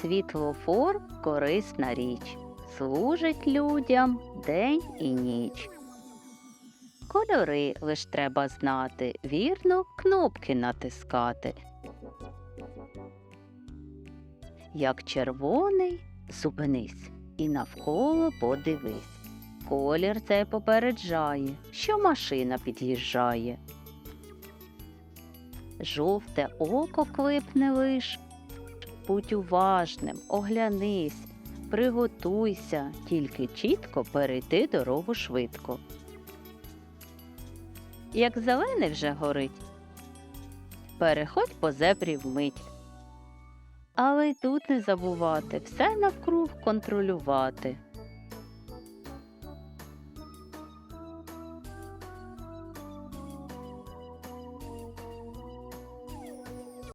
Світлофор корисна річ, служить людям день і ніч. Кольори лиш треба знати, вірно кнопки натискати. Як червоний, зупинись і навколо подивись. Колір цей попереджає, що машина під'їжджає. Жовте око клипне лиш. Будь уважним, оглянись, приготуйся, тільки чітко перейти дорогу швидко. Як зелений вже горить, переходь по зебрі вмить. Але й тут не забувати все навкруг контролювати.